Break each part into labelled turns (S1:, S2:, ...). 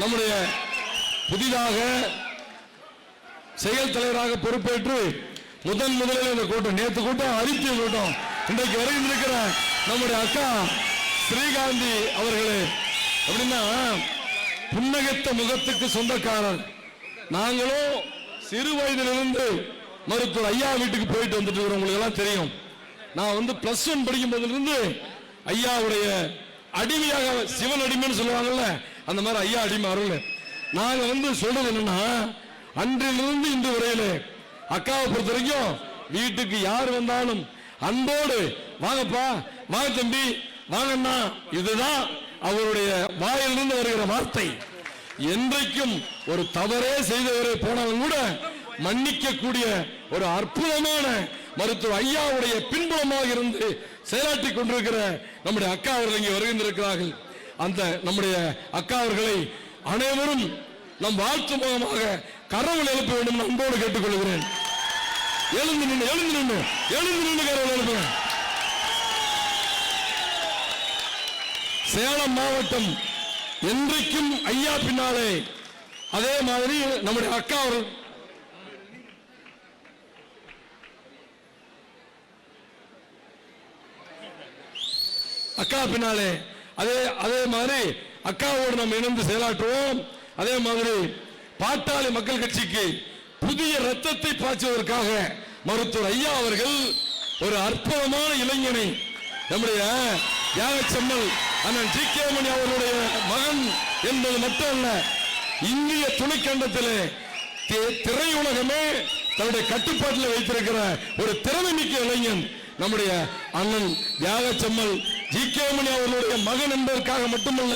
S1: நம்முடைய புதிதாக செயல் தலைவராக பொறுப்பேற்று முதன் முதலில் இந்த கூட்டம் நேற்று கூட்டம் அரித்திய கூட்டம் இன்றைக்கு வருகின்றிருக்கிற நம்முடைய அக்கா ஸ்ரீகாந்தி அவர்களே அப்படின்னா புன்னகத்த முகத்துக்கு சொந்தக்காரர். நாங்களும் சிறு வயதிலிருந்து மருத்துவர் ஐயா வீட்டுக்கு போயிட்டு வந்துட்டு இருக்கிறவங்களுக்கு எல்லாம் தெரியும். நான் வந்து பிளஸ் ஒன் படிக்கும் போதிலிருந்து ஐயாவுடைய அடிமையாக சிவன் அடிமைன்னு சொல்லுவாங்கல்ல அந்த மாதிரி ஐயா அடிமை அருள் நாங்க வந்து சொல்றது என்னன்னா அன்றிலிருந்து இன்று வரையிலே அக்காவை பொறுத்த வரைக்கும் வீட்டுக்கு யார் வந்தாலும் அன்போடு வாங்கப்பா வாங்க தம்பி வாங்கண்ணா இதுதான் அவருடைய வாயிலிருந்து வருகிற வார்த்தை. என்றைக்கும் ஒரு தவறே செய்தவரை போனாலும் கூட மன்னிக்க கூடிய ஒரு அற்புதமான மருத்துவ ஐயாவுடைய பின்புலமாக இருந்து செயலாற்றி கொண்டிருக்கிற நம்முடைய அக்கா அவர்கள் இங்கே வருகின்றிருக்கிறார்கள். அந்த நம்முடைய அக்கா அவர்களை அனைவரும் நம் வாழ்த்து முகமாக கரவல் எழுப்ப வேண்டும் அன்போடு கேட்டுக்கொள்கிறேன். எழுந்து நின்று எழுந்து நின்று எழுந்து நின்று கரவல் எழுப்புங்க சேலம் மாவட்டம் என்றைக்கும் ஐயா பின்னாலே அதே மாதிரி நம்முடைய அக்கா அவர்கள் அக்கா பின்னாலே அதே அதே மாதிரி அக்காவோடு நம்ம இணைந்து செயலாற்றுவோம். அதே மாதிரி பாட்டாளி மக்கள் கட்சிக்கு புதிய ரத்தத்தை பாய்ச்சுவதற்காக மருத்துவர் ஐயா அவர்கள் ஒரு அற்புதமான இளைஞனை நம்முடைய யாகச்செம்மல் அண்ணன் ஜி கே மணி அவருடைய மகன் என்பது மட்டுமல்ல இந்திய துணைக்கண்டத்திலே திரையுலகமே தன்னுடைய கட்டுப்பாட்டில் வைத்திருக்கிற ஒரு திறமைமிக்க இளைஞன். நம்முடைய அண்ணன் தியாகச்சம்மல் ஜி கே மணி அவர்களுடைய மகன் என்பதற்காக மட்டுமல்ல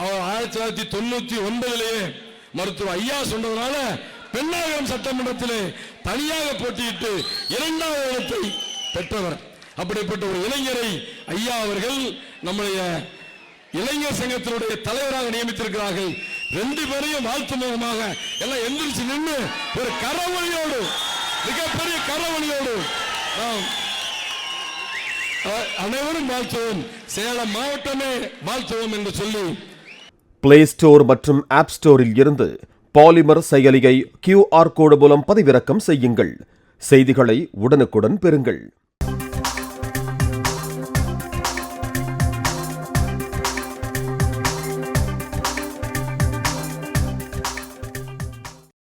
S1: அவர் ஆயிரத்தி தொள்ளாயிரத்தி தொண்ணூத்தி ஒன்பதிலேயே மருத்துவர் ஐயா சொன்னதுனால பெண்ணாகரம் சட்டமன்றத்திலே தனியாக போட்டியிட்டு இரண்டாவது இடத்தை பெற்றவர். அப்படிப்பட்ட ஒரு இளைஞரை ஐயா அவர்கள் நம்முடைய இளைஞர் சங்கத்தினுடைய தலைவராக நியமித்திருக்கிறார்கள். ரெண்டு பேரையும் வாழ்த்து முகமாக எல்லாம் எந்திரிச்சு நின்று ஒரு கரவழியோடு மிகப்பெரிய கரவழியோடு நாம் அனைவரும் வாழ்த்துவோம். சேலம் மாவட்டமே வாழ்த்துவோம் என்று சொல்லி.
S2: பிளே ஸ்டோர் மற்றும் ஆப் ஸ்டோரில் இருந்து பாலிமர் செயலியை கியூஆர் கோடு மூலம் பதிவிறக்கம் செய்யுங்கள். செய்திகளை உடனுக்குடன் பெறுங்கள்.